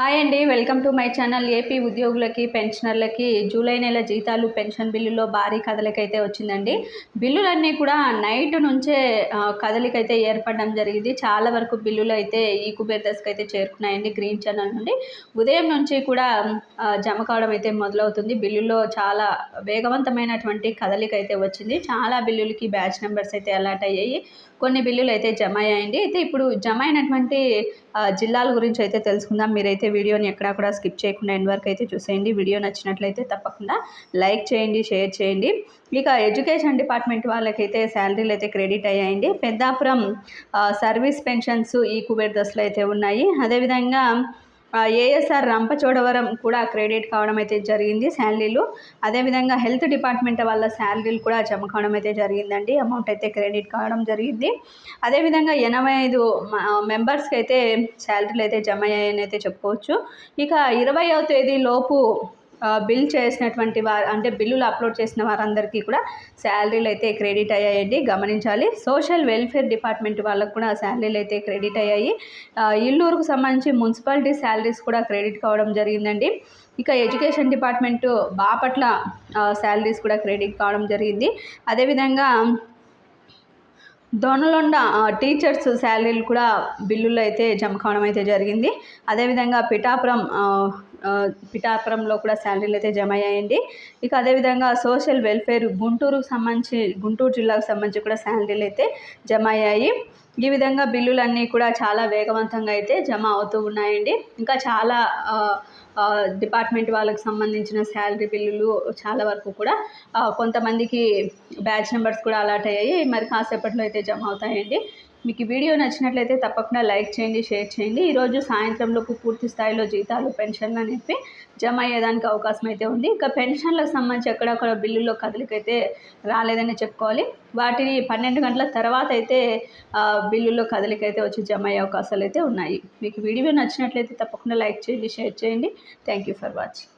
Hi అండి welcome to my channel AP ఉద్యోగులకి పెన్షనర్లకి. జూలై నెల జీతాలు పెన్షన్ బిల్లులో భారీ కదలికైతే వచ్చిందండి. బిల్లులన్నీ కూడా నైట్ నుంచే కదలికైతే ఏర్పడడం జరిగింది. చాలా వరకు బిల్లులు అయితే ఈ కుబేర్ దశకు అయితే చేరుకున్నాయండి గ్రీన్ ఛానల్ నుండి. ఉదయం నుంచి కూడా జమ కావడం అయితే మొదలవుతుంది. బిల్లుల్లో చాలా వేగవంతమైనటువంటి కదలిక అయితే వచ్చింది. చాలా బిల్లులకి బ్యాచ్ నెంబర్స్ అయితే అలర్ట్ అయ్యాయి. కొన్ని బిల్లులు అయితే జమ అయ్యాయండి. అయితే ఇప్పుడు జమ అయినటువంటి జిల్లాల గురించి అయితే తెలుసుకుందాం. మీరైతే వీడియోని ఎక్కడా కూడా స్కిప్ చేయకుండా ఎండ్ వరకు అయితే చూసేయండి. వీడియో నచ్చినట్లయితే తప్పకుండా లైక్ చేయండి షేర్ చేయండి. ఇక ఎడ్యుకేషన్ డిపార్ట్మెంట్ వాళ్ళకైతే శాలరీలు అయితే క్రెడిట్ అయ్యాయండి. పెద్దాపురం సర్వీస్ పెన్షన్స్ ఈ కుబేర్ దశలో అయితే ఉన్నాయి. అదేవిధంగా ఏఎస్ఆర్ రంపచోడవరం కూడా క్రెడిట్ కావడం అయితే జరిగింది శాలరీలు. అదేవిధంగా హెల్త్ డిపార్ట్మెంట్ వాళ్ళ శాలరీలు కూడా జమ కావడం అయితే జరిగిందండి. అమౌంట్ అయితే క్రెడిట్ కావడం జరిగింది. అదేవిధంగా ఎనభై ఐదు మెంబర్స్కి అయితే శాలరీలు అయితే జమ అయ్యాయని అయితే చెప్పుకోవచ్చు. ఇక ఇరవయవ తేదీ లోపు బిల్ చేసినటువంటి వారు అంటే బిల్లులు అప్లోడ్ చేసిన వారందరికీ కూడా శాలరీలు అయితే క్రెడిట్ అయ్యాయండి. గమనించాలి. సోషల్ వెల్ఫేర్ డిపార్ట్మెంట్ వాళ్ళకు కూడా శాలరీలు అయితే క్రెడిట్ అయ్యాయి. ఇల్లూరుకు సంబంధించి మున్సిపాలిటీ శాలరీస్ కూడా క్రెడిట్ కావడం జరిగిందండి. ఇక ఎడ్యుకేషన్ డిపార్ట్మెంట్ బాపట్ల శాలరీస్ కూడా క్రెడిట్ కావడం జరిగింది. అదేవిధంగా దొనలొండ టీచర్స్ శాలరీలు కూడా బిల్లులు అయితే జమ కావడం అయితే జరిగింది. అదేవిధంగా పిఠాపురం పిఠాపురంలో కూడా శాలరీలు అయితే జమ అయ్యాయండి. ఇక అదేవిధంగా సోషల్ వెల్ఫేర్ గుంటూరుకు సంబంధించి గుంటూరు జిల్లాకు సంబంధించి కూడా శాలరీలు అయితే జమ అయ్యాయి. ఈ విధంగా బిల్లులన్నీ కూడా చాలా వేగవంతంగా అయితే జమ అవుతూ ఉన్నాయండి. ఇంకా చాలా డిపార్ట్మెంట్ వాళ్ళకి సంబంధించిన శాలరీ బిల్లులు చాలా వరకు కూడా కొంతమందికి బ్యాచ్ నెంబర్స్ కూడా అలాట్ అయ్యాయి. మరి కాసేపట్లో అయితే జమ అవుతాయండి. మీకు వీడియో నచ్చినట్లయితే తప్పకుండా లైక్ చేయండి షేర్ చేయండి. ఈరోజు సాయంత్రంలోపు పూర్తి స్థాయిలో జీతాలు పెన్షన్లు అనేవి జమ అయ్యేదానికి అవకాశం అయితే ఉంది. ఇంకా పెన్షన్లకు సంబంధించి ఎక్కడక్కడ బిల్లుల్లో కదలికైతే రాలేదని చెప్పుకోవాలి. వాటిని పన్నెండు గంటల తర్వాత అయితే బిల్లుల్లో బిల్లుల్లో కదలికైతే వచ్చి జమ అయ్యే అవకాశాలు అయితే ఉన్నాయి. మీకు వీడియో నచ్చినట్లయితే తప్పకుండా లైక్ చేయండి షేర్ చేయండి. Thank you for watching.